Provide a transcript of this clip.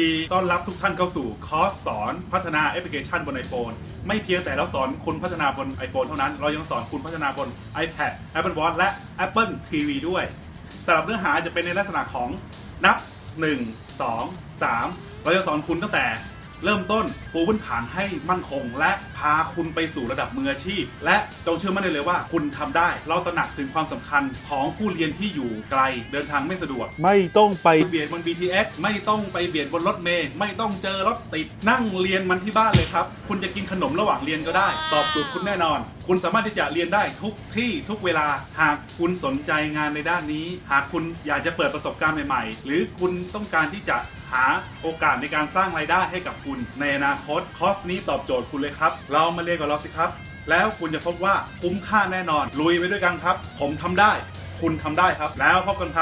ดีต้อนรับทุกท่านเข้าสู่คอร์สสอนพัฒนาแอปพลิเคชันบน iPhone ไม่เพียงแต่เราสอนคุณพัฒนาบน iPhone เท่านั้น เรายังสอนคุณพัฒนาบน iPad Apple Watch และ Apple TV ด้วยสำหรับเนื้อหาจะเป็นในลักษณะของนับ 1 2 3 เราจะสอนคุณตั้งแต่ เริ่มต้นปูพื้นฐานให้มั่นคง และพาคุณไปสู่ระดับมืออาชีพ และจงเชื่อมั่นได้เลยว่าคุณทำได้ เราตระหนักถึงความสำคัญของผู้เรียนที่อยู่ไกลเดินทางไม่สะดวก ไม่ต้องไปไปเบียดบน BTS ไม่ต้องไปเบียดบนรถเมล์ไม่ต้องเจอรถติดนั่งเรียนมันที่บ้านเลยครับ คุณจะกินขนมระหว่างเรียนก็ได้ ตอบโจทย์คุณแน่นอน คุณสามารถที่จะเรียนได้ทุกที่ทุกเวลา หากคุณสนใจงานในด้านนี้ หากคุณอยากจะเปิดประสบการณ์ใหม่ ๆ หรือคุณต้องการที่จะ หาโอกาสในการสร้างรายได้ให้กับคุณในอนาคตคอร์สนี้ตอบโจทย์คุณเลยครับ เรามาเรียนกับเราสิครับ แล้วคุณจะพบว่าคุ้มค่าแน่นอน ลุยไปด้วยกันครับ ผมทำได้ คุณทำได้ครับ แล้วพบกันครับ